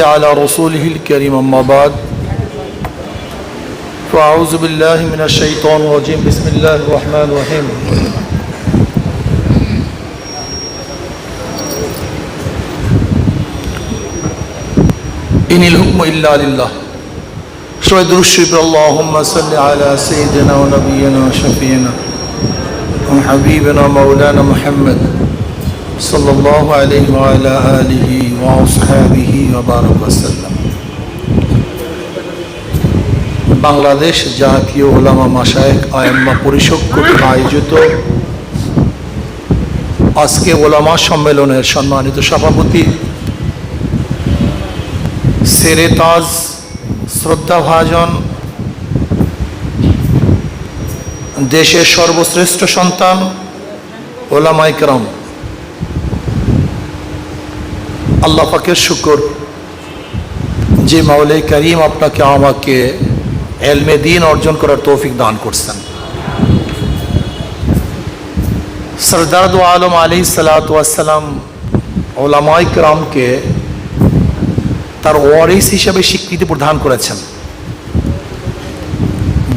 على رسوله الكريم أما بعد. فأعوذ بالله من الشيطان الرجيم. بسم الله الرحمن الرحيم. إن الحكم إلا لله. شوية الشكر اللهم صل على سيدنا ونبينا وشفينا وحبيبنا مولانا محمد صلى الله عليه وعلى آله বাংলাদেশ জাতীয় ওলামা মাসায়েক আয়াম্মা পরিষদ কর্তৃক আয়োজিত আজকে ওলামা সম্মেলনের সম্মানিত সভাপতি সেরে তাজ শ্রদ্ধাভাজন দেশের সর্বশ্রেষ্ঠ সন্তান ওলামাইকরম আল্লাহ পাকের শুকর। যে মাওলে করিম আপনাকে আমাকে এলমে দিন অর্জন করার তৌফিক দান করছেন। সরদার দু আলম আলী সালাতাম ওলামাই কামকে তার ওয়ারিস হিসাবে স্বীকৃতি প্রদান করেছেন।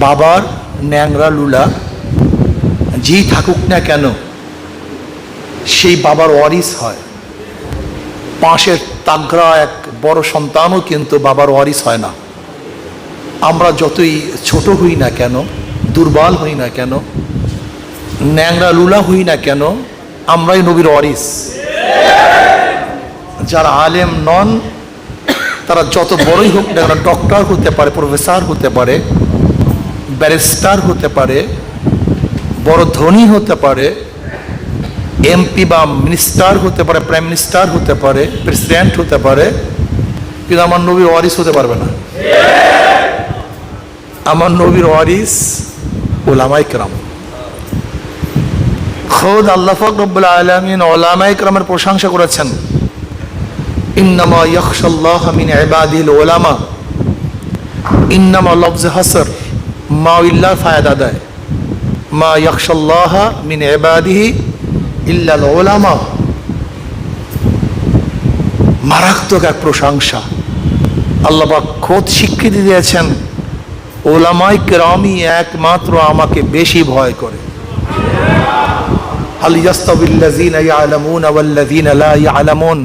বাবার ন্যাংরা লুলা যেই থাকুক না কেন, সেই বাবার ওয়ারিস হয়। পাশের তাগরা এক বড় সন্তানও কিন্তু বাবার ওয়ারিস হয় না। আমরা যতই ছোট হই না কেন, দুর্বল হই না কেন, ন্যাংরা লুলা হই না কেন, আমরাই নবীর ওয়ারিস। যারা আলেম নন, তারা যত বড়ই হোক না কেন, ডক্টর হতে পারে, প্রফেসর হতে পারে, ব্যারিস্টার হতে পারে, বড় ধনী হতে পারে এমপি বা মিনিস্টার হতে পারে প্রাইম মিনিস্টার হতে পারে প্রেসিডেন্ট হতে পারে, কিন্তু আমার নবীর ওয়ারিস হতে পারবে না। আমার নবীর ওয়ারিস ওলামাইকরাম খোদ আল্লাহ ফকরবুল আলমিন ওলামাই ওলামাইকরামের প্রশংসা করেছেন। ইন্নামা ইয়কশাল্লাহ মিন এবাদিল ওলামা। ইন্নামা লফজ হাসর, মা ইল্লা ফায়দা দেয়। মা ইয়কশাল্লাহ মিন এবাদিহি ইল্লাল ওলামা মারাত্মক এক প্রশংসা। আল্লাহবাক খোদ স্বীকৃতি দিয়েছেন ওলামাই কেরামি একমাত্র আমাকে বেশি ভয় করে। হাল ইয়াস্তাবিল্লাযীনা ইয়ালামুনা ওয়াল্লাযীনা লা ইয়ালামুন।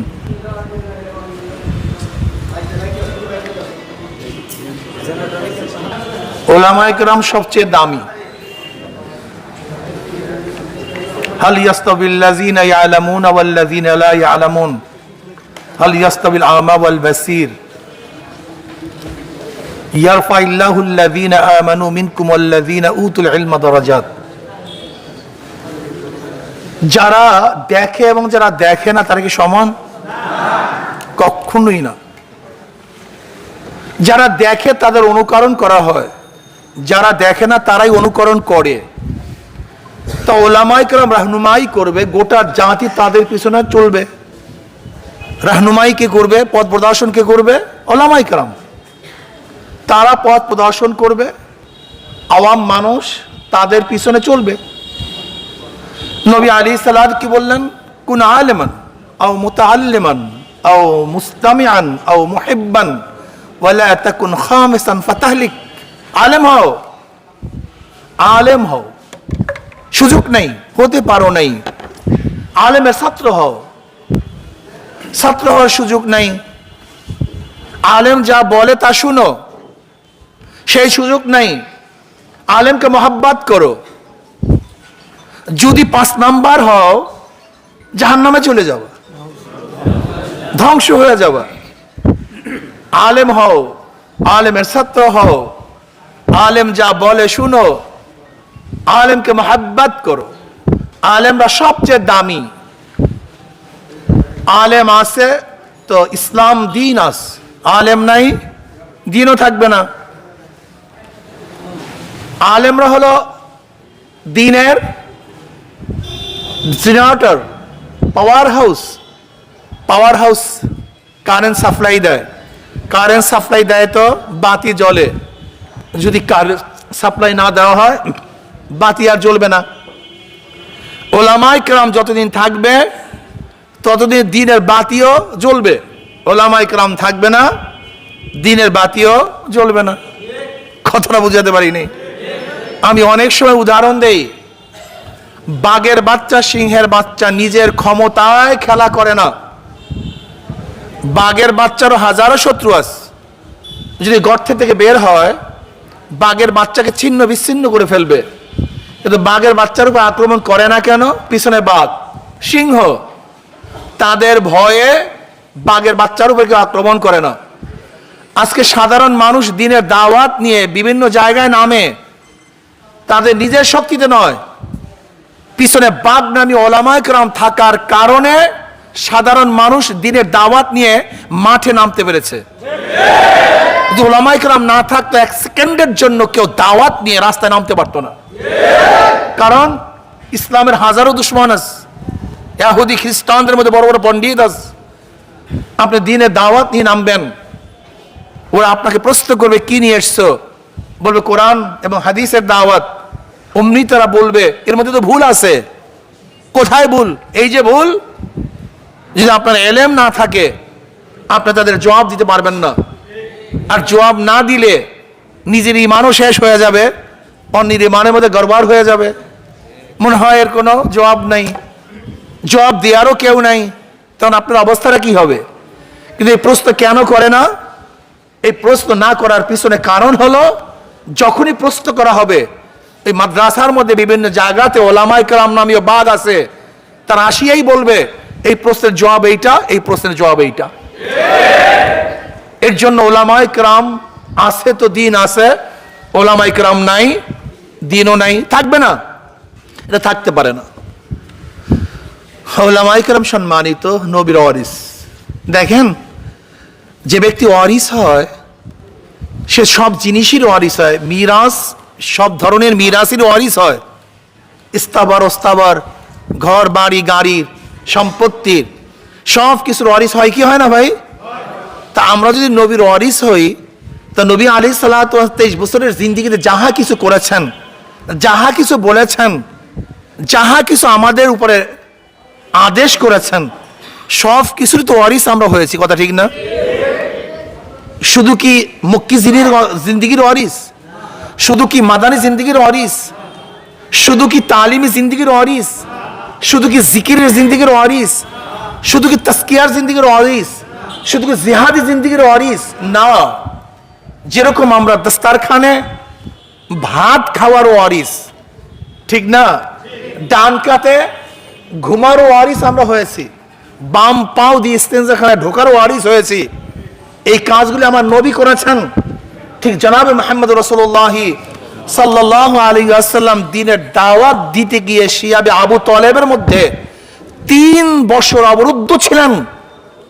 ওলামাই কেরাম সবচেয়ে দামি। هل يستوي الذين يعلمون والذين لا يعلمون هل يستوي الأعمى والبصير يرفع الله الذين آمنوا منكم والذين أوتوا العلم درجات যারা দেখে এবং যারা দেখে না তারা কি সমান কখনোই না যারা দেখে তাদের অনুকরণ করা হয় যারা দেখে না তারাই অনুকরণ করে তা ওলামাই কেরাম রাহনুমাই করবে, গোটা জাতি তাদের পিছনে চলবে। রাহনুমাই কে করবে পথ প্রদর্শন কে করবে? ওলামাই কেরাম। তারা পথ প্রদর্শন করবে, আওয়াম মানুষ তাদের পিছনে চলবে। নবী আলী সালাদ কি বললেন? কুন আলেমান, আও মুতাআল্লিমান, আও মুস্তামিআন, আও মুহিব্বান, ওয়ালা তাকুন খামিসান ফাতাহলিক। আলেম হও। আলেম হও। সুযোগ নেই, হতে পারো নাই। আলেমের ছাত্র হও। ছাত্র হওয়ার সুযোগ নেই। আলেম যা বলে তা শুনো। সেই সুযোগ নেই। আলেমকে মহাব্বাত করো। যদি পাঁচ নাম্বার হও জাহান নামে চলে যাওয়া ধ্বংস হয়ে যাবা। আলেম হও, আলেমের ছাত্র হও। আলেম যা বলে শুনো আলেমকে মহাব্বাত করো। আলেমরা সবচেয়ে দামি। আলেম আছে তো ইসলাম দিন আস আলেম নাই, দিনও থাকবে না। আলেমরা হলো দিনের generator, power house. Power house current supply দেয়। কারেন্ট সাপ্লাই দেয় তো বাতি জলে যদি কারেন্ট সাপ্লাই না দেওয়া হয় বাতি আর জ্বলবে না। ওলামাই কেরাম যতদিন থাকবে, ততদিন দিনের বাতিও জ্বলবে। ওলামা ইকরাম থাকবে না, দিনের বাতিও জ্বলবে না। কথাটা বুঝাতে পারিনি। আমি অনেক সময় উদাহরণ দেই, বাঘের বাচ্চা, সিংহের বাচ্চা নিজের ক্ষমতায় খেলা করে না। বাঘের বাচ্চারও হাজারো শত্রু আছে। যদি গর্ত থেকে বের হয়, বাঘের বাচ্চাকে ছিন্ন বিচ্ছিন্ন করে ফেলবে। কিন্তু বাঘের বাচ্চার উপর আক্রমণ করে না কেন? পিছনে বাঘ, সিংহ। তাদের ভয়ে বাঘের বাচ্চার উপর কেউ আক্রমণ করে না। আজকে সাধারণ মানুষ দিনের দাওয়াত নিয়ে বিভিন্ন জায়গায় নামে। তাদের নিজের শক্তিতে নয়। পিছনে বাঘ নামী ওলামায় ক্রাম থাকার কারণে সাধারণ মানুষ দিনের দাওয়াত নিয়ে মাঠে নামতে পেরেছে। যদি ওলামায় ক্রাম না থাকতো, এক সেকেন্ডের জন্য কেউ দাওয়াত নিয়ে রাস্তায় নামতে পারতো না। কারণ ইসলামের হাজারো দুশ্মন আছে। ইয়াহুদি, খ্রিস্টানদের মধ্যে বড় বড় পণ্ডিত আছে। আপনি দিনে দাওয়াত নিয়ে নামবেন। ওরা আপনাকে প্রশ্ন করবে, কি নিয়ে এসছো? বলবে, কোরআন এবং হাদিসের দাওয়াত। অমনি তারা বলবে, এর মধ্যে তো ভুল আছে। কোথায় ভুল? এই যে ভুল, যদি আপনার এলেম না থাকে, আপনি তাদের জবাব দিতে পারবেন না। আর জবাব না দিলে নিজের ইমানও শেষ হয়ে যাবে। অন্যের ইমানের মধ্যে গড়বড় হয়ে যাবে মনে হয় এর কোনো জবাব নাই জবাব দেওয়ারও কেউ নাই তখন আপনার অবস্থাটা কি হবে কিন্তু এই প্রশ্ন কেন করে না এই প্রশ্ন না করার পিছনে কারণ হলো যখনই প্রশ্ন করা হবে এই মাদ্রাসার মধ্যে বিভিন্ন জায়গাতে ওলামাই কালাম নামীয় বাদ আছে তারা আসিয়াই বলবে এই প্রশ্নের জবাব এইটা এই প্রশ্নের জবাব এইটা এর জন্য ওলামাই ক্রাম আছে তো দিন আছে ওলামাই ক্রাম নাই দিনও নাই, থাকবে না। এটা থাকতে পারে না। ওলামাই ক্রাম সম্মানিত নবীর ওয়ারিস। দেখেন, যে ব্যক্তি ওয়ারিস হয়, সে সব জিনিসের ওয়ারিস হয়। মিরাস সব ধরনের মিরাসের ওয়ারিস হয়। ইস্তাবার, ওস্তাবার, ঘর, বাড়ি গাড়ির সম্পত্তির। সব কিছুর ওয়ারিস হয় কি হয় না ভাই? তা আমরা যদি নবীর ওয়ারিস হই, তা নবী আলী সাল্লাহ তেইশ বছরের জিন্দিগিতে যাহা কিছু করেছেন যাহা কিছু বলেছেন, যাহা কিছু আমাদের উপরে আদেশ করেছেন, সব কিছুর তো ওয়ারিস আমরা হয়েছি, কথা ঠিক না? শুধু কি মক্কি জিনির জিন্দিগির ওয়ারিস শুধু কি মাদানি জিন্দিগির ওয়ারিস শুধু কি তালিমি জিন্দিগির ওয়ারিস শুধু কি জিকিরের জিন্দিগির ওয়ারিস শুধু কি তস্কিয়ার জিন্দিগির ওয়ারিস শুধু কি জিহাদি জিন্দিগির ওয়ারিস না। যেরকম আমরা দস্তারখানে ভাত খাওয়ার ওয়ারিস। ঠিক না? ডান কাতে ঘুমার ওয়ারিস আমরা হয়েছি। বাম পাও দিয়ে ইস্তেঞ্জাখানায় ঢোকার ওয়ারিস হয়েছি। এই কাজগুলি আমার নবী করেছেন। ঠিক জনাবে মোহাম্মদ রসুল্লাহি সাল্লাহ আলী আসাল্লাম দিনের দাওয়াত দিতে গিয়ে শিয়াবে আবু তলেবের মধ্যে তিন বছর অবরুদ্ধ ছিলেন,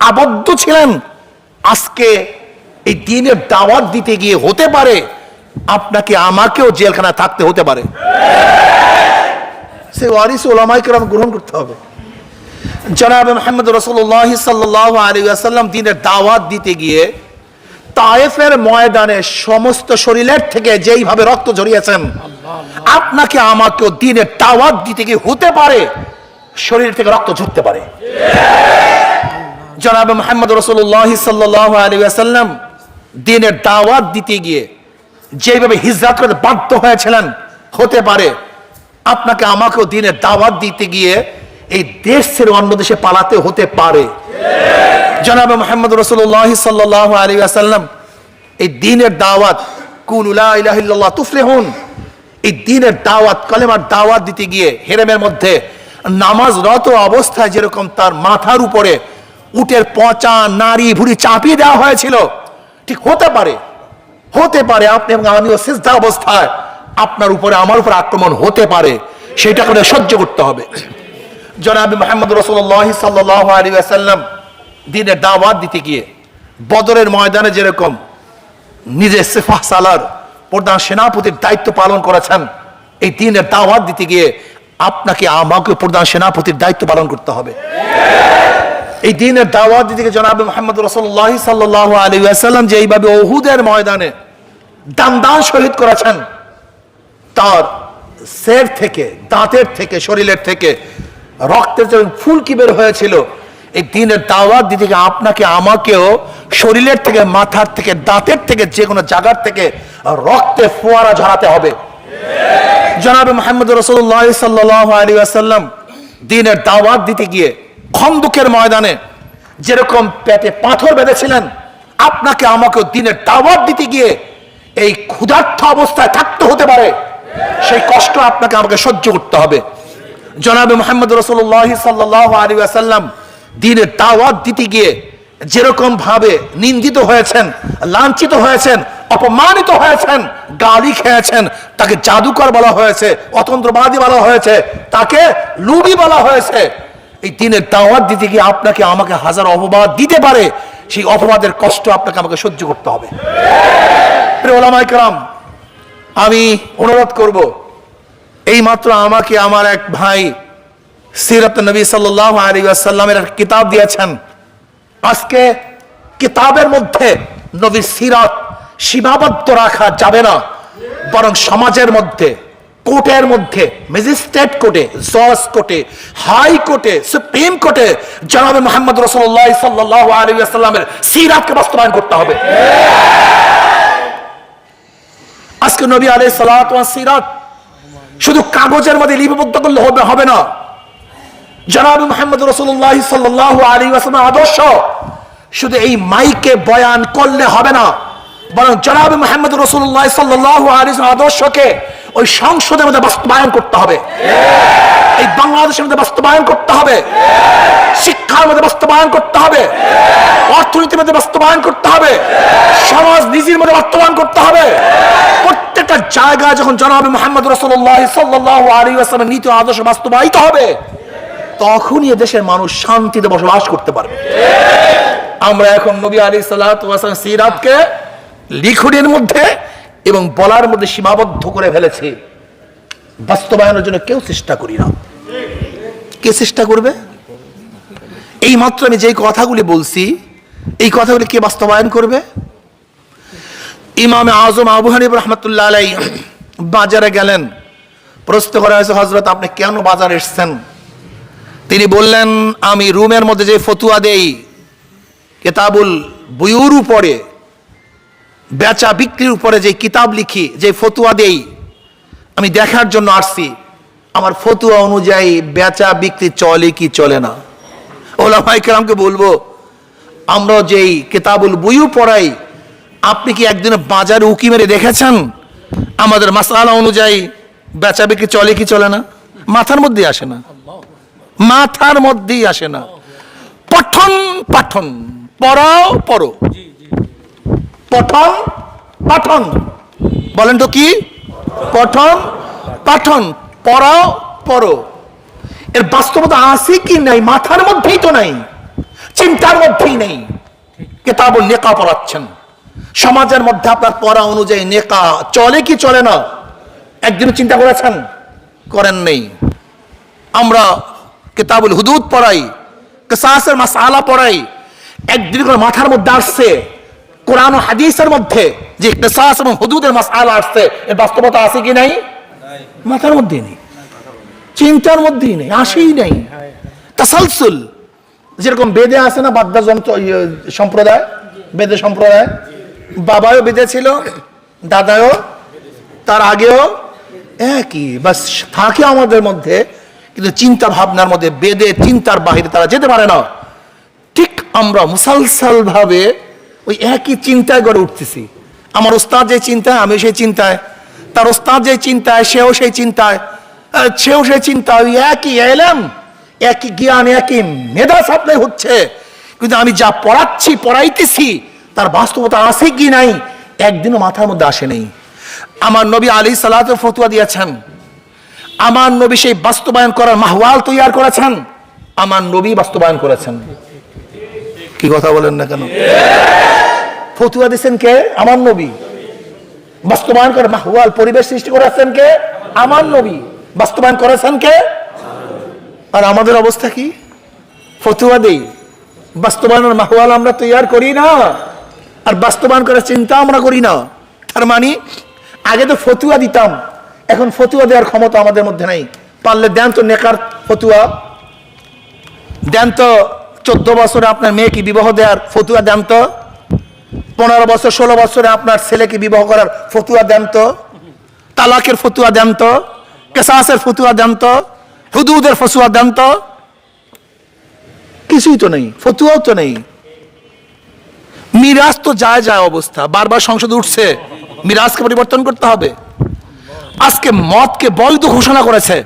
আবদ্ধ ছিলেন। আজকে এই দিনের দাওয়াত দিতে গিয়ে হতে পারে আপনাকে আমাকেও জেলখানায় থাকতে হতে পারে। সে ওয়ারিস গ্রহণ করতে হবে। জনাবে মোহাম্মদ সাল্লাহ দিনের দাওয়াত দিতে গিয়ে তায়েফের ময়দানে সমস্ত শরীরের থেকে যেইভাবে রক্ত ঝরিয়েছেন, আপনাকে আমাকেও দিনের দাওয়াত দিতে গিয়ে হতে পারে, শরীর থেকে রক্ত ঝরতে পারে। জনাবে মোহাম্মদ রসুল্লাহ সাল্লাহ আলী দিনের দাওয়াত দিতে গিয়ে যেভাবে হিজরাত করতে বাধ্য হয়েছিলেন, হতে পারে আপনাকে আমাকেও দিনের দাওয়াত দিতে গিয়ে এই দেশ ছেড়ে অন্য দেশে পালাতে হতে পারে। জনাবে মোহাম্মদ রসুল্লাহ সাল্লাহ আলী আসাল্লাম এই দিনের দাওয়াত কুন উল্লাহ তুফলেহুন, এই দিনের দাওয়াত, কলেমার দাওয়াত দিতে গিয়ে হেরেমের মধ্যে নামাজ রত অবস্থায় যেরকম তার মাথার উপরে উটের পচা নারী ভুড়ি চাপিয়ে দেওয়া হয়েছিল, ঠিক হতে পারে। হতে পারে আপনি এবং আমিও সিজদা অবস্থায় আপনার উপরে, আমার উপর আক্রমণ হতে পারে, সেটা করে সহ্য করতে হবে। জনাবি মোহাম্মদ রসুল্লাহ দিনের দাওয়াত দিতে গিয়ে, বদরের ময়দানে যেরকম নিজের সেফাহ সালার প্রধান সেনাপতির দায়িত্ব পালন করেছেন, এই দিনের দাওয়াত দিতে গিয়ে আপনাকে আমাকে প্রধান সেনাপতির দায়িত্ব পালন করতে হবে। এই দিনের দাওয়াত গিয়ে জনাব মোহাম্মদ রসুল্লাহ সাল্লাহ আলী আসাল্লাম যে এইভাবে ওহুদের ময়দানে দান দান শহীদ করেছেন, তার সের থেকে, দাঁতের থেকে, শরীরের থেকে, রক্তের যে ফুলকি বের হয়েছিল, এই দিনের দাওয়াত গিয়ে আপনাকে, আমাকেও শরীরের থেকে, মাথার থেকে, দাঁতের থেকে, যে কোনো জায়গার থেকে রক্তে ফোয়ারা ঝরাতে হবে। জনাবে মোহাম্মদ রসুল্লাহ সাল্লাহ আলী আসাল্লাম দিনের দাওয়াত দিতে গিয়ে খন্দুকের ময়দানে যেরকম পেটে পাথর বেঁধেছিলেন, আপনাকে আমাকে দিনের দাওয়াত দিতে গিয়ে এই ক্ষুধার্থ অবস্থায় থাকতে হতে পারে। সেই কষ্ট আপনাকে আমাকে সহ্য করতে হবে। জনাবে মোহাম্মদ রসুল্লাহ সাল্লাহ আলী আসাল্লাম দিনের দাওয়াত দিতে গিয়ে যেরকম ভাবে নিন্দিত হয়েছেন, লাঞ্ছিত হয়েছেন, অপমানিত হয়েছেন, গালি খেয়েছেন, তাকে জাদুকর বলা হয়েছে, অতন্ত্রবাদী বলা হয়েছে, তাকে লুবি বলা হয়েছে এই দিনের দাওয়াত দিতে গিয়ে আপনাকে, আমাকে হাজার অপবাদ দিতে পারে, সেই অপবাদের কষ্ট আপনাকে, আমাকে সহ্য করতে হবে। আমি অনুরোধ করব এই মাত্র আমাকে আমার এক ভাই সিরাত নবী সাল্লাহ আলী আসাল্লামের কিতাব দিয়েছেন। আজকে কিতাবের মধ্যে নবী সিরাত সীমাবদ্ধ রাখা যাবে না, বরং সমাজের মধ্যে কোর্টের মধ্যে ম্যাজিস্ট্রেট কোর্টে জজ কোর্টে হাই কোর্টে সুপ্রিম কোর্টে জনাবে মোহাম্মদ রসুল্লাহ সাল্লাহ আলী সিরাতকে বাস্তবায়ন করতে হবে। আজকে নবী আলাই সালাত সিরাত। শুধু কাগজের মধ্যে লিপিবদ্ধ করলে হবে হবে না। জনাব মোহাম্মদ রসুল্লাহ সাল্লাহ আলী আসলামের আদর্শ। শুধু এই মাইকে বয়ান করলে হবে না, বরং জনাব মোহাম্মদ রসুল্লাহ সাল্লাহ আলী আদর্শকে ওই সংসদের মধ্যে বাস্তবায়ন করতে হবে। এই বাংলাদেশের মধ্যে বাস্তবায়ন করতে হবে। শিক্ষার মধ্যে বাস্তবায়ন করতে হবে। অর্থনীতির মধ্যে বাস্তবায়ন করতে হবে। সমাজ নীতির মধ্যে বাস্তবায়ন করতে হবে। প্রত্যেকটা জায়গায় যখন জনাবে মোহাম্মদ রসুল্লাহ সাল্লাহ আলী নীতি আদর্শ বাস্তবায়িত হবে, তখনই দেশের মানুষ শান্তিতে বসবাস করতে পারবে। আমরা এখন নবী আলী সাল্লাম সিরাতকে লিখনের মধ্যে এবং বলার মধ্যে সীমাবদ্ধ করে ফেলেছি। বাস্তবায়নের জন্য কেউ চেষ্টা করি না। কে চেষ্টা করবে? এই মাত্র আমি যেই কথাগুলি বলছি, এই কথাগুলি কে বাস্তবায়ন করবে? ইমামে আজম আবু হানিব রহমতুল্লাহ আলাই বাজারে গেলেন। প্রশ্ন করা হয়েছে হজরত আপনি কেন বাজারে এসছেন? তিনি বললেন, আমি রুমের মধ্যে যে ফতুয়া দেই, কেতাবুল বুয়ুর উপরে বেচা বিক্রির উপরে যে কিতাব লিখি, যে ফতুয়া দেই, আমি দেখার জন্য আসছি। আমার ফতুয়া অনুযায়ী বেচা বিক্রি চলে কি চলে না? ওলামাই কেরামকে বলব, আমরা যেই কেতাবুল বইও পড়াই, আপনি কি একদিন বাজারে উকি মেরে দেখেছেন? আমাদের মাসালা অনুযায়ী বেচা বিক্রি চলে কি চলে না? মাথার মধ্যে আসে না। মাথার মধ্যেই আসে না। পঠন, পাঠন, পড়াও, পড়ো। পঠন পাঠন। বলেন তো কি? পঠন পাঠন। পড়াও, পড়ো। এর বাস্তবতা আছে কি নাই? মাথার মধ্যেই তো নাই। চিন্তার মধ্যেই নেই। কেতাবুল নেকা পড়াচ্ছেন। সমাজের মধ্যে আপনার পড়া অনুযায়ী নেকা চলে কি চলে না? একদিন চিন্তা করেছেন? করেন নেই। আমরা কেতাবুল হুদুদ পড়াই, কেসাসের মাসালা পড়াই। একদিন করে মাথার মধ্যে আসছে কোরআন হাদিসের মধ্যে যে কেসাস এবং হুদুদের মাসালা আসছে এর বাস্তবতা আছে কি নাই? মাথার মধ্যে নেই। চিন্তার মধ্যেই নেই আসেই নেই। তাসালসুল যেরকম বেদে আছে না বাদ্যা ইয়ে, সম্প্রদায়? বেদে সম্প্রদায়? বাবাও বেদে ছিল দাদাও তার আগেও একই বাস থাকে আমাদের মধ্যে কিন্তু চিন্তা ভাবনার মধ্যে বেদে চিন্তার বাহিরে তারা যেতে পারে না। ঠিক আমরা মুসালসাল ভাবে ওই একই চিন্তায় গড়ে উঠতেছি। আমার ওস্তাদ যে চিন্তায়, আমি সেই চিন্তায়। তার ওস্তাদ যে চিন্তায়, সেও সেই চিন্তায়। সেও সেই চিন্তা ওই একই এলাম, একই জ্ঞান, একই মেধা সাপ্লাই হচ্ছে। কিন্তু আমি যা পড়াচ্ছি, পড়াইতেছি, তার বাস্তবতা আছে কি নাই, একদিনও মাথার মধ্যে আসে নেই। আমার নবী আলী সালাত ফতুয়া দিয়েছেন। আমার নবী সেই বাস্তবায়ন করার মাহওয়াল তৈয়ার করেছেন। আমার নবী বাস্তবায়ন করেছেন। কি কথা বলেন না কেন? ফতুয়া দিচ্ছেন কে? আমার নবী। বাস্তবায়ন করে মাহওয়াল পরিবেশ সৃষ্টি করেছেন কে? আমার নবী। বাস্তবায়ন করেছেন কে? আর আমাদের অবস্থা কি? ফতুয়া দেই। বাস্তবায়নের মাহওয়াল আমরা তৈয়ার করি না। আর বাস্তবায়ন করার চিন্তা আমরা করি না। তার মানে আগে তো ফতুয়া দিতাম। এখন ফতুয়া দেওয়ার ক্ষমতা আমাদের মধ্যে নাই। পারলে দেন তো নেকার ফতুয়া। দেন তো চোদ্দ বছরে আপনার মেয়েকে বিবাহ দেওয়ার ফতুয়া দেন তো? পনেরো বছর, ষোলো বছরে আপনার ছেলেকে বিবাহ করার ফতুয়া দেন তো? তালাকের ফতুয়া দেন তো? কেসাসের ফতুয়া দেন তো? হুদুদের ফতুয়া দেন তো? কিছুই তো নেই, ফতুয়াও তো নেই। মিরাজ তো যায় যায় অবস্থা, বারবার সংসদ উঠছে, মিরাজকে পরিবর্তন করতে হবে। আজকে মদকে বৈধ ঘোষণা করেছে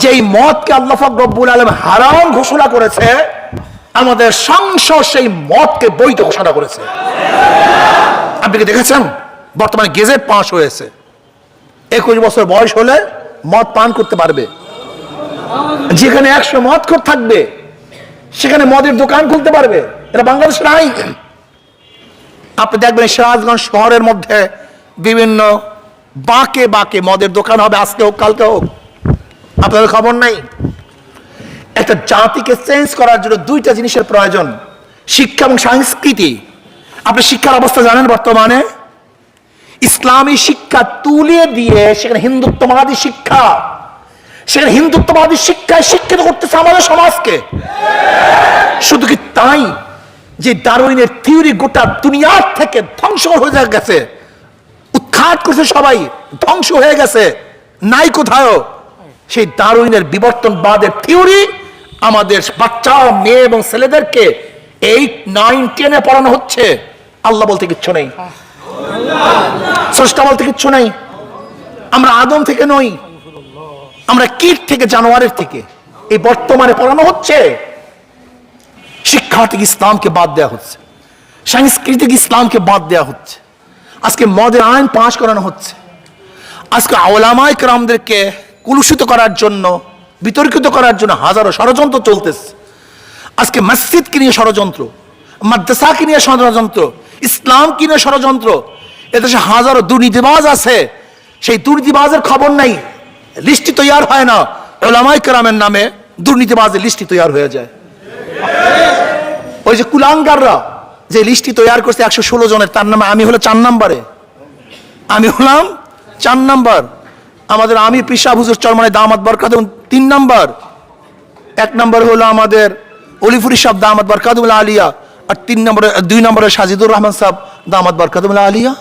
যে এই মদকে আল্লাহ পাক রব্বুল আলম হারাম ঘোষণা করেছে আমাদের সংসদ সেই মদকে বৈধ ঘোষণা করেছে। আপনি কি দেখেছেন? বর্তমানে গেজেট পাস হয়েছে। একুশ বছর বয়স হলে মদ পান করতে পারবে। যেখানে একশো মদ থাকবে, সেখানে মদের দোকান খুলতে পারবে। এটা বাংলাদেশ আইন আপনি দেখবেন সিরাজগঞ্জ শহরের মধ্যে বিভিন্ন বাঁকে বাঁকে মদের দোকান হবে, আজকে হোক, কালকে হোক। আপনাদের খবর নাই? একটা জাতিকে চেঞ্জ করার জন্য দুইটা জিনিসের প্রয়োজন। শিক্ষা এবং সংস্কৃতি। আপনি শিক্ষার অবস্থা জানেন বর্তমানে? ইসলামী শিক্ষা তুলে দিয়ে সেখানে হিন্দুত্ববাদী শিক্ষা। সেখানে হিন্দুত্ববাদী শিক্ষায় শিক্ষিত করতেছে আমাদের সমাজকে। শুধু কি তাই যে দারুইনের থিওরি গোটা দুনিয়ার থেকে ধ্বংস হয়ে গেছে? উৎখাত করছে সবাই, ধ্বংস হয়ে গেছে। নাই কোথাও সেই দারুইনের বিবর্তনবাদের থিওরি আমাদের বাচ্চা, মেয়ে এবং ছেলেদেরকে এইট নাইন টেনে পড়ানো হচ্ছে। আল্লাহ বলতে কিচ্ছু নেই। স্রষ্টা বলতে কিচ্ছু নেই। আমরা আদম থেকে নই। আমরা কীট থেকে, জানোয়ারের থেকে। এই বর্তমানে পড়ানো হচ্ছে। শিক্ষা থেকে ইসলামকে বাদ দেওয়া হচ্ছে। সাংস্কৃতিক ইসলামকে বাদ দেওয়া হচ্ছে। আজকে মদের আইন পাশ করানো হচ্ছে। আজকে আওলামায় ক্রামদেরকে কুলুষিত করার জন্য বিতর্কিত করার জন্য হাজারো ষড়যন্ত্র চলতেছে। আজকে মসজিদকে নিয়ে ষড়যন্ত্র, মাদ্রাসাকে নিয়ে ষড়যন্ত্র, ইসলামকে নিয়ে ষড়যন্ত্র, এদেশে হাজারো দুর্নীতিবাজ আছে, সেই দুর্নীতিবাজের খবর নাই লিস্টি তৈয়ার হয় না। ওলামাই কেরামের নামে দুর্নীতিবাজের লিস্টি তৈয়ার হয়ে যায়। ওই যে কুলাঙ্গাররা যে লিস্টি তৈয়ার করছে একশো ষোলো জনের, তার নামে আমি হলো চার নাম্বারে। আমি হলাম চার নাম্বার। আমাদের আমি পিসা হুজুর চরমানে দামাত বরকাত তিন নাম্বার। এক নম্বর হলো আমাদের অলিফুরি সাহেব দামাত বরকাতুল্লাহ আলিয়া, আর তিন নম্বরে, দুই নম্বরে সাজিদুর রহমান সাহেব দামাত বরকাতুল্লাহ আলিয়া।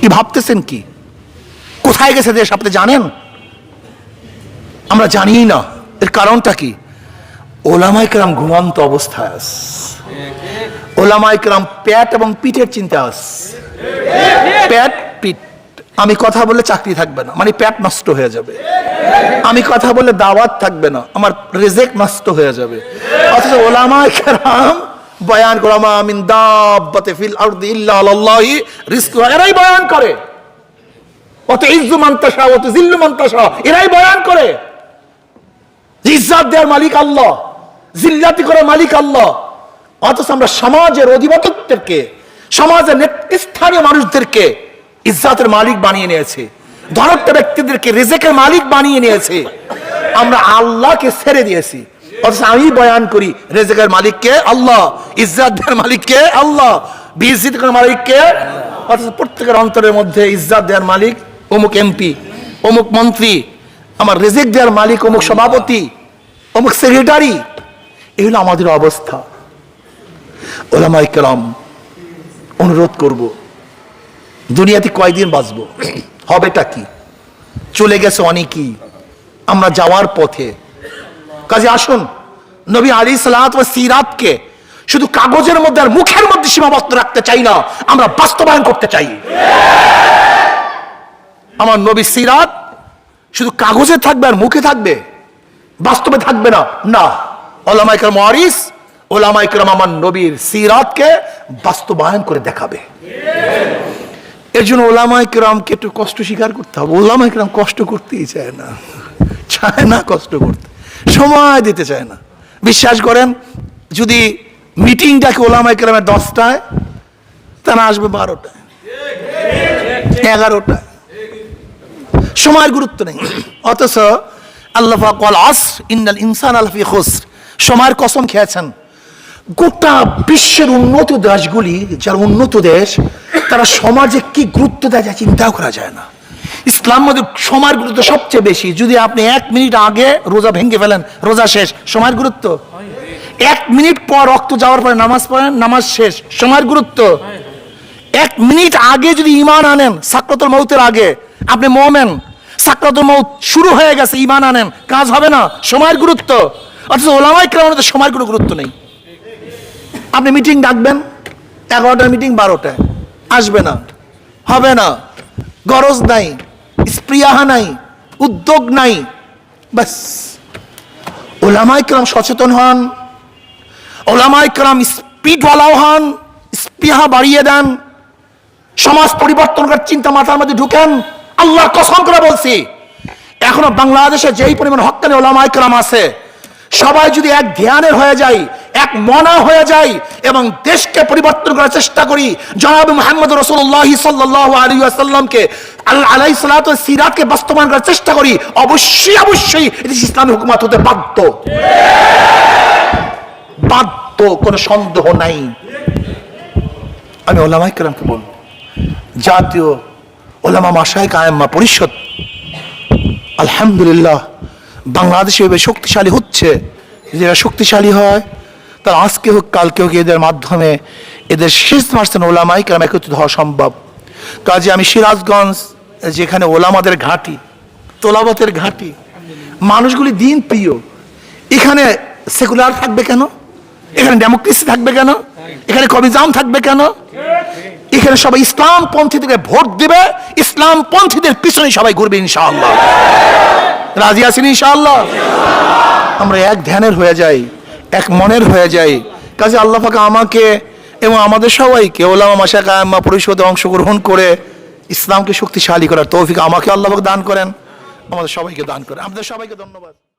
কি ভাবতেছেন কি? কোথায় গেছে দেশ আপনি জানেন? আমরা জানিই না। এর কারণটা কি? ওলামাইকরাম ঘুমন্ত অবস্থায় আস। ওলামাইকরাম প্যাট এবং পিঠের চিন্তা আস। প্যাট পিঠ। আমি কথা বললে চাকরি থাকবে না মানে প্যাট নষ্ট হয়ে যাবে। আমি কথা বললে দাওয়াত থাকবে না, আমার রেজেক নষ্ট হয়ে যাবে। অথচ ওলামাইকরাম বয়ান করামা মিন দাব্বাতে ফিল আরদি ইল্লা আলাল্লাহি রিজকুহা এরাই বয়ান করে। অত ইজ্জু মান্তাসা অত জিল্লু মান্তাসা এরাই বয়ান করে। ইজ্জাত দেওয়ার মালিক আল্লাহ জিল্লাতি করে মালিক আল্লাহ অথচ আমরা সমাজের অধিপত্যকে সমাজের নেতৃস্থানীয় মানুষদেরকে ইজ্জাতের মালিক বানিয়ে নিয়েছে। ধনত্ব ব্যক্তিদেরকে রেজেকের মালিক বানিয়ে নিয়েছে। আমরা আল্লাহকে ছেড়ে দিয়েছি। অথচ আমি বয়ান করি, রেজেকের মালিককে আল্লাহ ইজ্জাত দেওয়ার মালিককে আল্লাহ বিজিত মালিককে অথচ প্রত্যেকের অন্তরের মধ্যে ইজ্জাত দেওয়ার মালিক অমুক এমপি, অমুক মন্ত্রী, আমার রেজেক দেওয়ার মালিক অমুক সভাপতি, অমুক সেক্রেটারি। এই হলো আমাদের অবস্থা। ওলামাই কেরাম, অনুরোধ করব দুনিয়াতে কয়দিন বাঁচবো? হবেটা কি? চলে গেছে অনেকই। আমরা যাওয়ার পথে। কাজে আসুন, নবী আলী সালাত ও সিরাতকে শুধু কাগজের মধ্যে আর মুখের মধ্যে সীমাবদ্ধ রাখতে চাই না, আমরা বাস্তবায়ন করতে চাই। আমার নবী সিরাত শুধু কাগজে থাকবে আর মুখে থাকবে? বাস্তবে থাকবে না? না। ওলামাইকরাম ওয়ারিস ওলামাইকরাম আমার নবীর সিরাতকে বাস্তবায়ন করে দেখাবে। এর জন্য ওলামাইকরামকে একটু কষ্ট স্বীকার করতে হবে। ওলামাইকরাম কষ্ট করতেই চায় না। চায় না কষ্ট করতে। সময় দিতে চায় না। বিশ্বাস করেন, যদি মিটিং ডাকে ওলামাইকরামের দশটায়, তারা আসবে বারোটায়, এগারোটায়। সময়ের গুরুত্ব নেই। অথচ আল্লাহ ইন্নাল ইনসান আলফি খুসর। সময়ের কসম খেয়েছেন। গোটা বিশ্বের উন্নত দেশগুলি, যারা উন্নত দেশ, তারা সমাজে কি গুরুত্ব দেয় যা চিন্তাও করা যায় না। ইসলাম মধ্যে সময়ের গুরুত্ব সবচেয়ে বেশি। যদি আপনি এক মিনিট আগে রোজা ভেঙে ফেলেন, রোজা শেষ, সময়ের গুরুত্ব? এক মিনিট পর রক্ত যাওয়ার পরে নামাজ পড়েন, নামাজ শেষ, সময়ের গুরুত্ব? এক মিনিট আগে যদি ইমান আনেন, সাক্রাতুল মৌতের আগে, আপনি মোমেন, সাক্রাতুল মৌত শুরু হয়ে গেছে ইমান আনেন, কাজ হবে না, সময়ের গুরুত্ব? অথচ ওলামাই কেরামতে সময়ের কোনো গুরুত্ব নেই। আপনি মিটিং ডাকবেন, এগারোটার মিটিং বারোটায়। আসবে না, হবে না। গরজ নাই স্প্রিয়াহা নাই, উদ্যোগ নাই। বাস ওলামাই কেরাম সচেতন হন ওলামাই কেরাম স্পিডওয়ালাও হন, স্পৃহা বাড়িয়ে দেন। সমাজ পরিবর্তন করার চিন্তা মাথার মধ্যে ঢুকেন। আল্লাহ কসম করে বলছি, এখনও বাংলাদেশে যেই পরিমাণ হকানি ওলামাই কেরাম আছে, সবাই যদি এক ধ্যানের হয়ে যায় এক মনা হয়ে যায় এবং দেশকে পরিবর্তন করার চেষ্টা করি। জনাব মোহাম্মদ রসুল্লাহ সাল্লাহ আলী আসাল্লামকে আল্লাহ আলাই সালাত সিরাতকে বাস্তবায়ন করার চেষ্টা করি। অবশ্যই অবশ্যই এটি ইসলামী হুকুমত, হতে বাধ্য। বাধ্য, কোনো সন্দেহ নাই। আমি ওলামাই কেরামকে বলব, জাতীয় ওলামা মাসায় কায়েম্মা পরিষদ, আলহামদুলিল্লাহ বাংলাদেশে এভাবে শক্তিশালী হচ্ছে। যারা শক্তিশালী হয় তার আজকে হোক, কালকে হোক এদের মাধ্যমে এদের শেষ পার্সেন্ট ওলামাই কেরাম একত্রিত হওয়া সম্ভব। কাজে আমি সিরাজগঞ্জ, যেখানে ওলামাদের ঘাঁটি, তোলাবতের ঘাঁটি, মানুষগুলি দিন প্রিয়। এখানে সেকুলার থাকবে কেন? এখানে ডেমোক্রেসি থাকবে কেন? এখানে কবিজাম থাকবে কেন? এখানে সবাই ইসলাম পন্থীদেরকে ভোট দেবে ইসলাম পন্থীদের পিছনে সবাই ঘুরবে ইনশাআল্লাহ। রাজি আছেন ইনশাআল্লাহ? আমরা এক ধ্যানের হয়ে যাই। এক মনের হয়ে যায় কাজে আল্লাহ পাক আমাকে এবং আমাদের সবাইকে ওলামা মাসা কায়াম্মা পরিষদে অংশগ্রহণ করে ইসলামকে শক্তিশালী করার তৌফিক আমাকে আল্লাহ দান করেন। আমাদের সবাইকে দান করেন। আমাদের সবাইকে ধন্যবাদ।